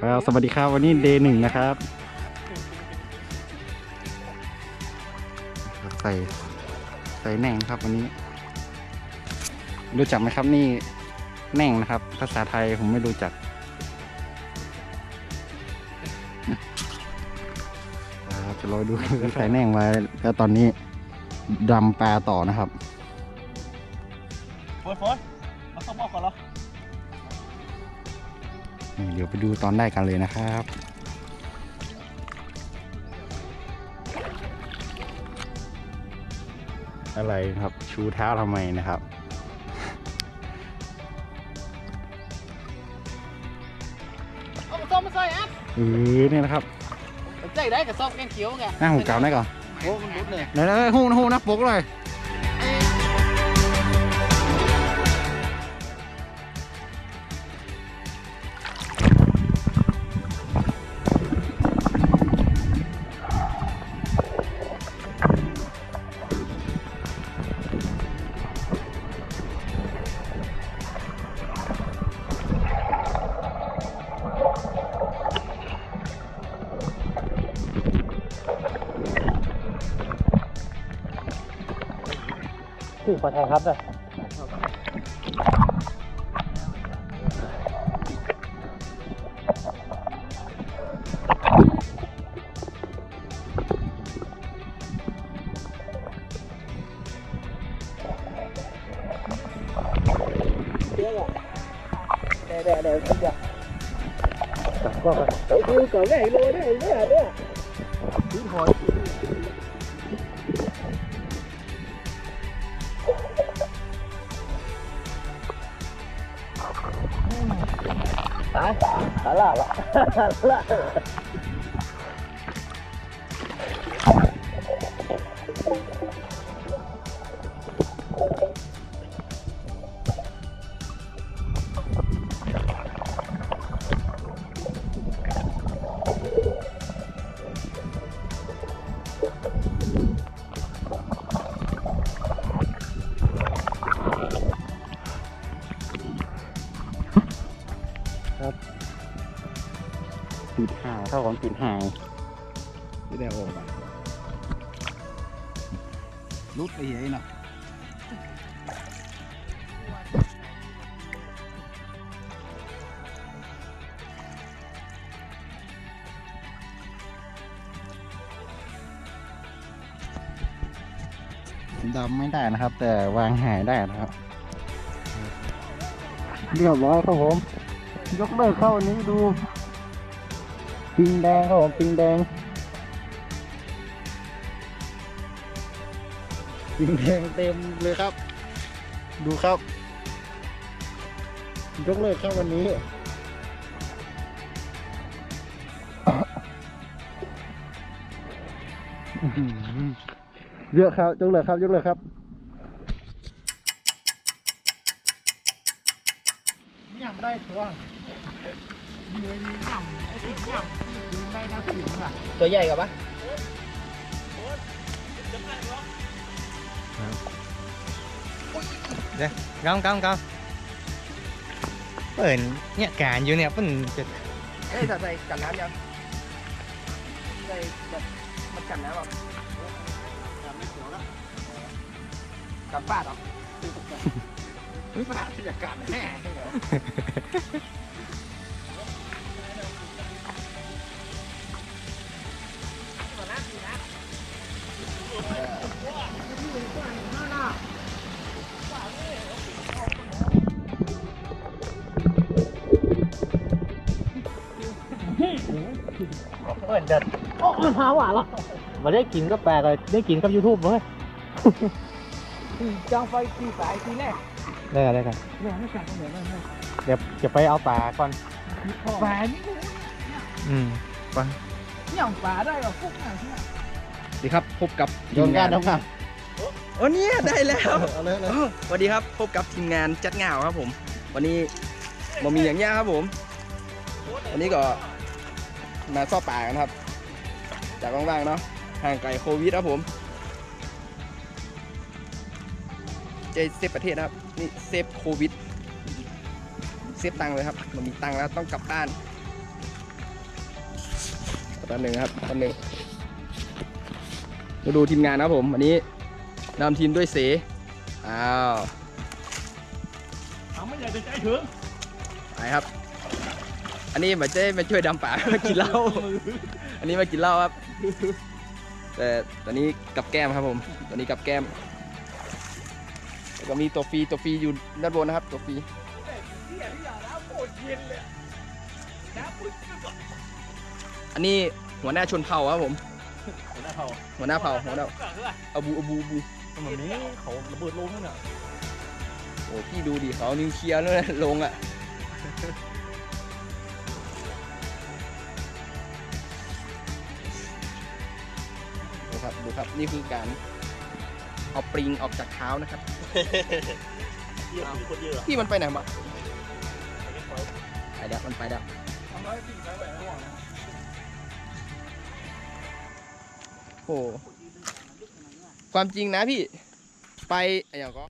ครับสวัสดีครับวันนี้เดย์หนึ่งนะครับ ใส่ใส่แหน่งครับวันนี้ รู้จักไหมครับนี่แหน่งนะครับ ภาษาไทยผมไม่รู้จักครับจะรอดูใส่แหน่งไว้แล้วตอนนี้ดำปลาต่อนะครับฝนฝนเอาสมองก่อนเหรอนี่ เดี๋ยวไปดูตอนได้กันเลยนะครับอะไรครับชูเท้าทำไมนะครับ เอามาซ่อมมาใส่อะเออเนี่ยนะครับใจได้กับซ่อมแกงเขียวไงหน้าหูเก่าได้ก่อนโอ้มันรุดเลยเดี๋ยวๆหูนะหูนะปกเลย คือขอไทยครับเลยก็เฮ้ยคือก่อนแรกโลเนี่ยเนี่ยเนี่ยทิ้งหอย ตายอะไร ล่ะอะไรล่ะปิดหายเข้าของปิดหายไม่ได้ออกอะรุดไปเหี้ยเนาะดำไม่ได้นะครับ แต่วางหายได้นะครับเรียบร้อยครับผม ยกเลิกเข้าวันนี้ดู ปิงแดงครับผมปิงแดงปิงแดงเต็มเลยครับ ดูครับยกเลิกเข้าวันนี้เยอะครับยกเลิกครับยกเลิกครับย่ำได้ตัว ยืนย่ำไอ้ที่ย่ำยืนได้น่าสิงอะตัวใหญ่กับปะกำกำกำเปิดเนี่ยการอยู่เนี่ยเพิ่นจะเอ้ยแต่ใส่กันน้ำยังใส่แบบมันกันน้ำแบบกันไม่เขียวแล้วกันป้าดหรอป้าดอยากกันแน่ เปิดเด็ดโอ้มันหาหวานหรอมาได้กินก็แปลกเลยได้กินกับ YouTube เว้ยจ้างไฟที่สายที่แรกได้กันได้กันเนี่ยไม่กันเหมือนกันเดี๋ยวจะไปเอาปลาก่อนป่านี่อืมอย่างป่าได้แบบพวกอะดีครับพบกับโยนการทำงานโอ้เนี่ยได้แล้วเอาเลยเลยอ้าวสวัสดีครับพบกับทีมงานจัดงาวครับผม วันนี้มามีอย่างเงี้ยครับผม วันนี้ก็ มาซ่อป่ากันครับ จากว่างๆเนาะห่างไกลโควิดครับผมเจเซฟประเทศนะครับ นี่เซฟโควิด เซฟตังค์เลยครับมันมีตังค์แล้วต้องกลับบ้านตอนหนึ่งครับตอนหนึ่งมาดูทีมงานนะครับผมวันนี้นำทีมด้วยเสอ้าวเอาไม่ใหญ่ใจถึงไปครับ อันนี้มาเจ้มาช่วยดำป่า มากินเหล้า อันนี้มากินเหล้าครับ แต่ตอนนี้กับแก้มครับผม ตอนนี้กับแก้มแล้วก็มีตัวฟรีตัวฟรีอยู่ด้านบนนะครับ ตัวฟรีอันนี้หัวหน้าชนเผ่าครับผม หัวหน้าเผ่าหัวหน้าเผ่าหัวหน้าอบูอบูอบูเหมือนนี้เขาระเบิดลงเนี่ยโอ้พี่ดูดิเขานิวเคลียร์แล้วนะลงอะ ครับ ดูครับ นี่คือการเอาปริงออกจากเท้านะครับ เยอะคนเยอะพี่มันไปไหนมาไปแล้วมันไปแล้วโอ้ความจริงนะพี่ ไปอย่างก็